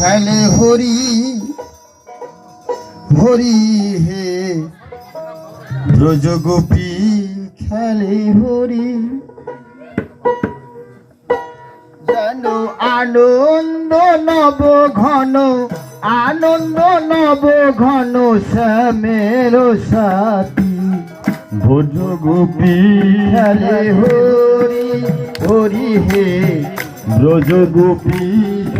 খেলে হরি হরি হে। ব্রজ গোপী খেলে হরি। যেন আনন্দ নব ঘন, আনন্দ নব ঘন শ্যামের সাথী। ভোজ গোপী খেলে হরি হরি হে। ব্রজ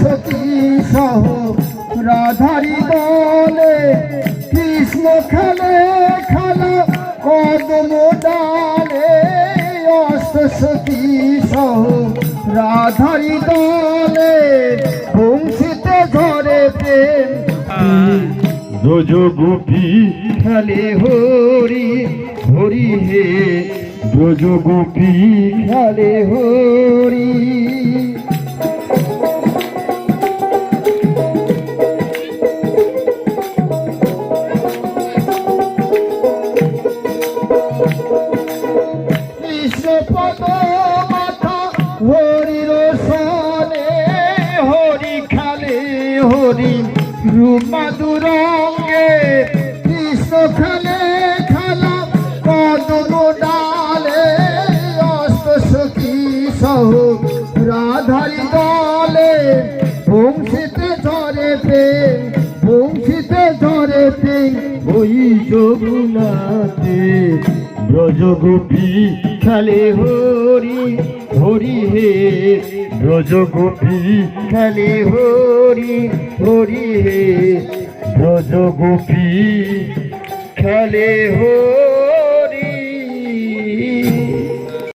সতী সহ রাধারি বলে কৃষ্ণ খেলে খেলা কদম ডালে অস্ত সতী সহ রাধারি দলে বংশীতে ঝরে প্রেম ব্রজ গোপী খেলে হরি হরি হে। ব্রজ গোপী খেলে হরি। পদ মাথা হরির সনে হরি খালে, হরি রূপাদুরঙ্গে কৃষ্ণ খালে খালা, কদম ডালে, অস্ত সখী সহ রাধারি দলে। বংশীতে ঝরে পে বংশীতে ঝরে পে ওই যমুনাতে ব্রজ গোপী খেলে হরি হরি হে। ব্রজ গোপী। খালে হরি হরি হে। ব্রজ গোপী। খালে হরি।